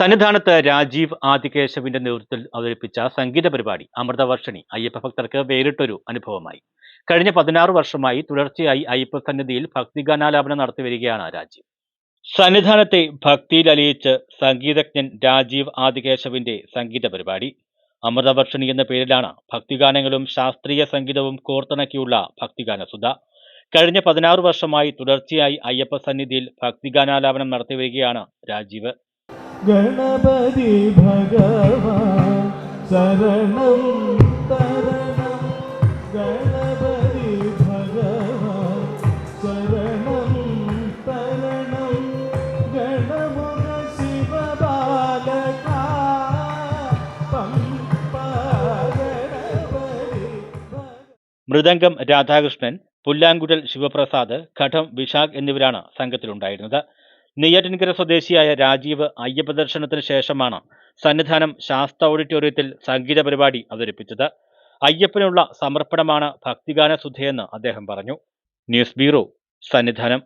സന്നിധാനത്ത് രാജീവ് ആദികേശവിന്റെ നേതൃത്വത്തിൽ അവതരിപ്പിച്ച സംഗീത പരിപാടി അമൃതവർഷിണി അയ്യപ്പ ഭക്തർക്ക് വേറിട്ടൊരു അനുഭവമായി. കഴിഞ്ഞ പതിനാറ് വർഷമായി തുടർച്ചയായി അയ്യപ്പ സന്നിധിയിൽ ഭക്തിഗാനാലാപനം നടത്തി വരികയാണ് രാജീവ്. സന്നിധാനത്തെ ഭക്തിയിൽ അലിയിച്ച് സംഗീതജ്ഞൻ രാജീവ് ആദികേശവിന്റെ സംഗീത പരിപാടി അമൃതവർഷിണി എന്ന പേരിലാണ് ഭക്തിഗാനങ്ങളും ശാസ്ത്രീയ സംഗീതവും കോർത്തിണക്കിയുള്ള ഭക്തിഗാനസുധ കഴിഞ്ഞ പതിനാറ് വർഷമായി തുടർച്ചയായി അയ്യപ്പ സന്നിധിയിൽ ഭക്തിഗാനാലാപനം നടത്തി വരികയാണ് രാജീവ്. ഗണപതി ഭഗവാൻ ശരണം മൃദംഗം രാധാകൃഷ്ണൻ പുല്ലാങ്കുഴൽ ശിവപ്രസാദ് ഘടം വിശാഖ് എന്നിവരാണ് സംഘത്തിലുണ്ടായിരുന്നത്. നെയ്യാറ്റിൻകര സ്വദേശിയായ രാജീവ് അയ്യപ്പ ദർശനത്തിന് ശേഷമാണ് സന്നിധാനം ശാസ്ത്ര ഓഡിറ്റോറിയത്തിൽ സംഗീത പരിപാടി അവതരിപ്പിച്ചത്. അയ്യപ്പനുള്ള സമർപ്പണമാണ് ഭക്തിഗാന സുധയെന്ന് അദ്ദേഹം പറഞ്ഞു. News bureau Sannidhanam.